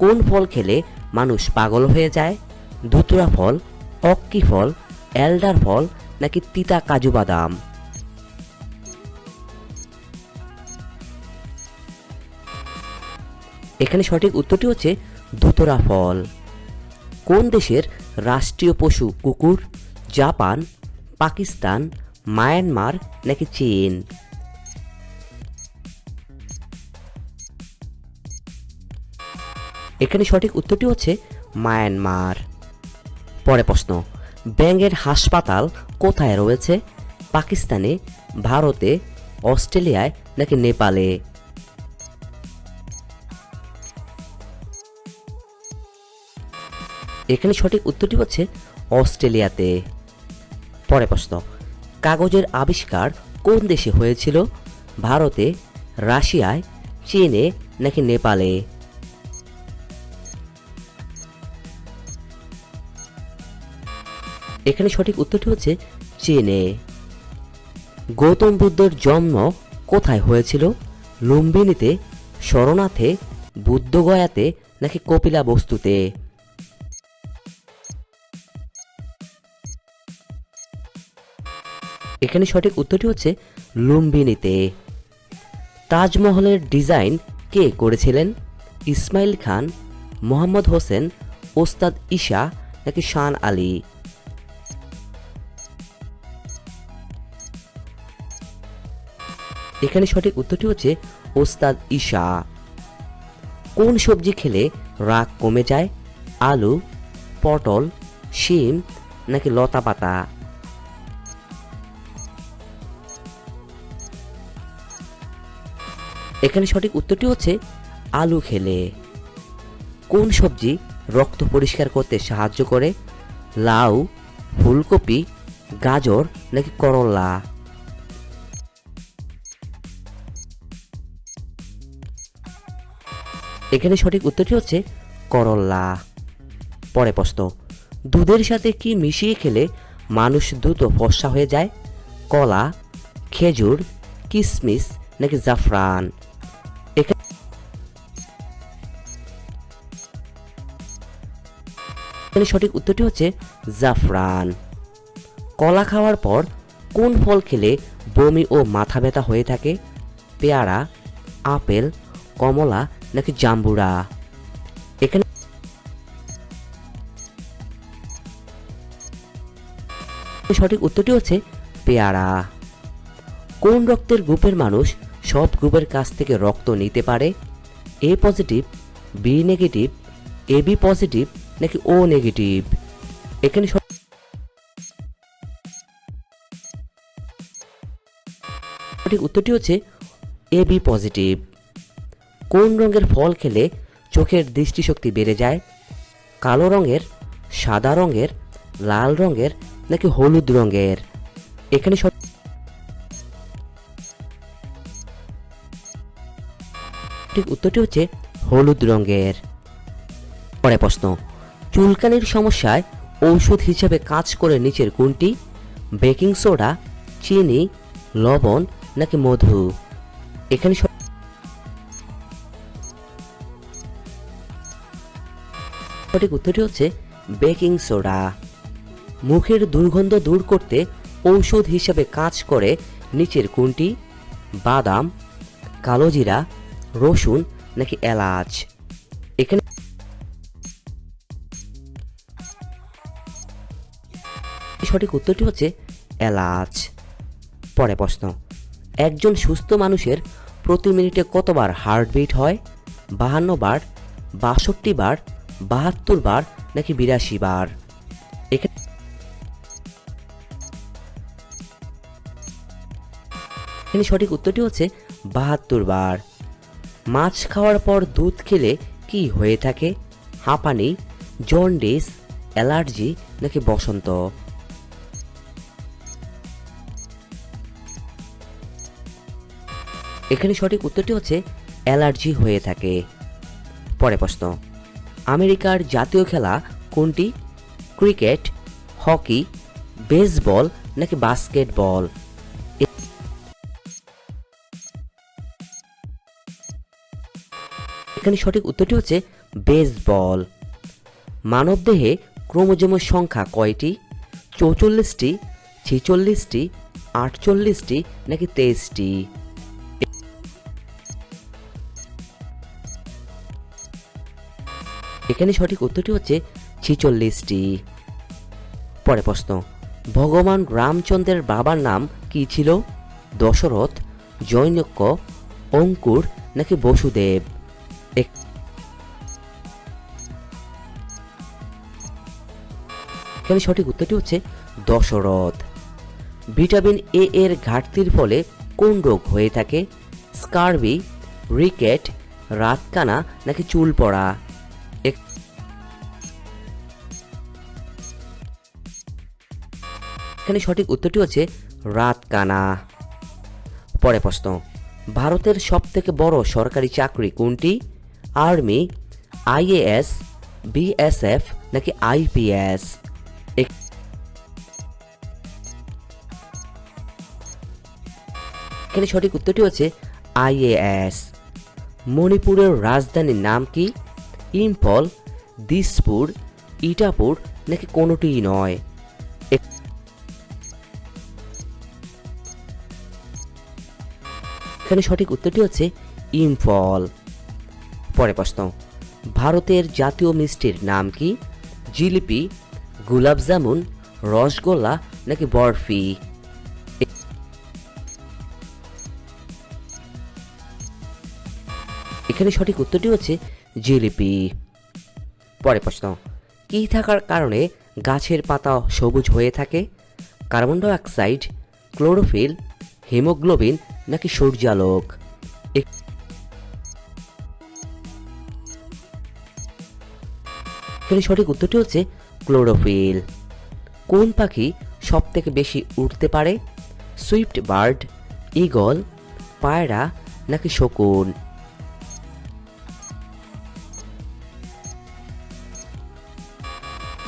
কোন ফল খেলে মানুষ পাগল হয়ে যায়? ধুতুরা ফল, অক্কি ফল, এলডার ফল নাকি তিতা কাজু বাদাম? এখানে সঠিক উত্তরটি হচ্ছে ধুতরা ফল। কোন দেশের রাষ্ট্রীয় পশু কুকুর? জাপান, পাকিস্তান, মায়ানমার নাকি চীন? এখানে সঠিক উত্তরটি হচ্ছে মায়ানমার। পরে প্রশ্ন, ব্যাঙের হাসপাতাল কোথায় রয়েছে? পাকিস্তানে, ভারতে, অস্ট্রেলিয়ায় নাকি নেপালে? এখানে সঠিক উত্তরটি হচ্ছে অস্ট্রেলিয়াতে। পরে প্রশ্ন, কাগজের আবিষ্কার কোন দেশে হয়েছিল? ভারতে, রাশিয়ায়, চীনে নাকি নেপালে? এখানে সঠিক উত্তরটি হচ্ছে চীনে। গৌতম বুদ্ধর জন্ম কোথায় হয়েছিল? লুম্বিনীতে শরণাথে বুদ্ধগয়াতে নাকি কপিলা বস্তুতে? এখানে সঠিক উত্তরটি হচ্ছে লুম্বিনীতে। তাজমহলের ডিজাইন কে করেছিলেন? ইসমাইল খান, মোহাম্মদ হোসেন, ওস্তাদ ঈশা নাকি শান আলী? এখানে সঠিক উত্তরটি হচ্ছে ওস্তাদ ঈশা। কোন সবজি খেলে রাগ কমে যায়? আলু, পটল, শিম নাকি লতা পাতা? এখানে সঠিক উত্তরটি হচ্ছে আলু খেলে। কোন সবজি রক্ত পরিষ্কার করতে সাহায্য করে? লাউ, ফুলকপি, গাজর নাকি করলা? এখানে সঠিক উত্তরটি হচ্ছে করল্লা পরে প্রশ্ন, দুধের সাথে কি মিশিয়ে খেলে মানুষ দ্রুত ফর্সা হয়ে যায়? কলা, খেজুর কিশমিশ নাকি জাফরান? এখানে সঠিক উত্তরটি হচ্ছে জাফরান। কলা খাওয়ার পর কোন ফল খেলে বমি ও মাথা ব্যথা হয়ে থাকে? পেয়ারা, আপেল, কমলা নাকি জাম্বুরা? এখানে সঠিক উত্তরটি হচ্ছে পেয়ারা। কোন রক্তের গ্রুপের মানুষ সব গ্রুপের কাছ থেকে রক্ত নিতে পারে? A positive, B negative, A B positive নাকি ও নেগেটিভ? এখানে সঠিক উত্তরটি হচ্ছে এ বি পজিটিভ। কোন রঙের ফল খেলে চোখের দৃষ্টিশক্তি বেড়ে যায়? কালো রঙের, সাদা রঙের, লাল রঙের নাকি হলুদ রঙের? এখানে সঠিক ঠিক উত্তরটি হচ্ছে হলুদ রঙের। পরে প্রশ্ন, চুলকানির সমস্যায় ঔষধ হিসেবে কাজ করে নিচের কোনটি? বেকিং সোডা, চিনি, লবণ নাকি মধু? এখানে সঠিক উত্তরটি হচ্ছে বেকিং সোডা। মুখের দুর্গন্ধ দূর করতে ঔষধ হিসাবে কাজ করে নিচের কোনটি? বাদাম কালোজিরা রসুন নাকি এলাচ? এখানে সঠিক উত্তরটি হচ্ছে এলাচ। পরে প্রশ্ন, একজন সুস্থ মানুষের প্রতি মিনিটে কতবার হার্টবিট হয়? বাহান্ন বার, বাষট্টি বার বাহাত্তর বার নাকি বিরাশি বার। এখানে এখানে সঠিক উত্তরটি হচ্ছে বাহাত্তর বার। মাছ খাওয়ার পর দুধ খেলে কি হয়ে থাকে? হাঁপানি, জন্ডিস, অ্যালার্জি নাকি বসন্ত? এখানে সঠিক উত্তরটি হচ্ছে অ্যালার্জি হয়ে থাকে। পরে প্রশ্ন। আমেরিকার জাতীয় খেলা কোনটি? ক্রিকেট, হকি, বেসবল নাকি বাস্কেটবল? এখানে সঠিক উত্তরটি হচ্ছে বেসবল। মানবদেহে ক্রোমোজোমের সংখ্যা কয়টি? চৌচল্লিশটি, ছেচল্লিশটি, আটচল্লিশটি নাকি তেইশটি? এখানে সঠিক উত্তরটি হচ্ছে ছেচল্লিশটি। পরে প্রশ্ন, ভগবান রামচন্দ্রের বাবার নাম কি ছিল? দশরথ, জৈনক্য, অঙ্কুর নাকি বসুদেব? এখানে সঠিক উত্তরটি হচ্ছে দশরথ। ভিটামিন এ এর ঘাটতির ফলে কোন রোগ হয়ে থাকে? স্কারবি, রিকেট, রাতকানা নাকি চুল পড়া? এখানে সঠিক উত্তরটি হচ্ছে রাতকানা। পরে প্রশ্ন, ভারতের সবথেকে বড় সরকারি চাকরি কোনটি? আর্মি, আইএএস, বিএসএফ নাকি আইপিএস? এখানে সঠিক উত্তরটি হচ্ছে আইএএস। মণিপুরের রাজধানীর নাম কি? ইম্ফল, দিসপুর, ইটাপুর নাকি কোনোটিই নয়? এখানে সঠিক উত্তরটি হচ্ছে ইম্ফল। পরে প্রশ্ন, ভারতের জাতীয় মিষ্টির নাম কি? জিলিপি গুলাব জামুন, রসগোল্লা নাকি বরফি? এখানে সঠিক উত্তরটি হচ্ছে জিলিপি। পরে প্রশ্ন, কি থাকার কারণে গাছের পাতা সবুজ হয়ে থাকে? কার্বন ডাইঅক্সাইড, ক্লোরোফিল, হিমোগ্লোবিন নাকি সূর্যালোক এখানে সঠিক উত্তরটি হচ্ছে ক্লোরোফিল। কোন পাখি সব থেকে বেশি উঠতে পারে? সুইফট বার্ড ইগল পায়রা নাকি শকুন?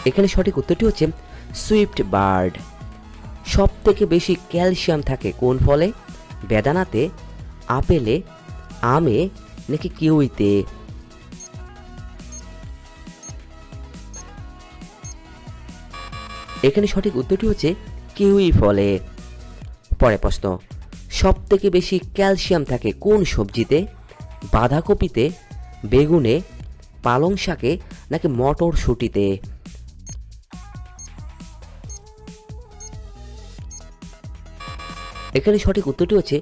এখানে সঠিক উত্তরটি হচ্ছে সুইফট বার্ড। সব থেকে বেশি ক্যালসিয়াম থাকে কোন ফলে? বেদানাতে, আপেলে, আমে, নাকি কিউইতে? এখানে সঠিক উত্তরটি হচ্ছে কিউই ফলে। পরে প্রশ্ন সব থেকে বেশি ক্যালসিয়াম থাকে কোন সবজিতে? বাঁধাকপিতে, বেগুনে পালং শাকে নাকি মটরশুঁটিতে? এখানে সঠিক উত্তরটি হচ্ছে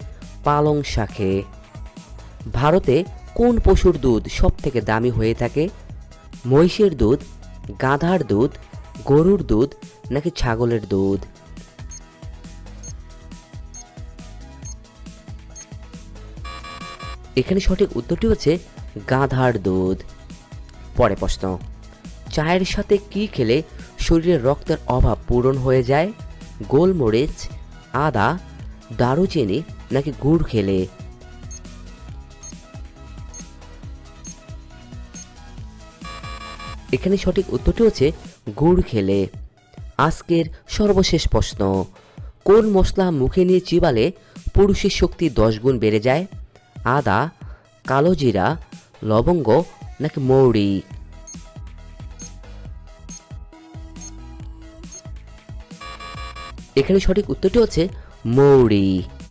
পালং শাকে। ভারতে কোন পশুর দুধ সব থেকে দামি হয়ে থাকে? মহিষের দুধ, গাধার দুধ, গরুর দুধ নাকি ছাগলের দুধ? এখানে সঠিক উত্তরটি হচ্ছে গাধার দুধ। পরে প্রশ্ন, চায়ের সাথে কি খেলে শরীরের রক্তের অভাব পূরণ হয়ে যায়? গোলমরিচ, আদা দারুচিনি নাকি গুড় খেলে? এখানে সঠিক উত্তরটি হচ্ছে গুড় খেলে। আজকের সর্বশেষ প্রশ্ন, কোন মশলা মুখে নিয়ে চিবালে পুরুষের শক্তি দশ গুণ বেড়ে যায়? আদা, কালো জিরা, লবঙ্গ নাকি মৌরি? এখানে সঠিক উত্তরটি হচ্ছে মৌরি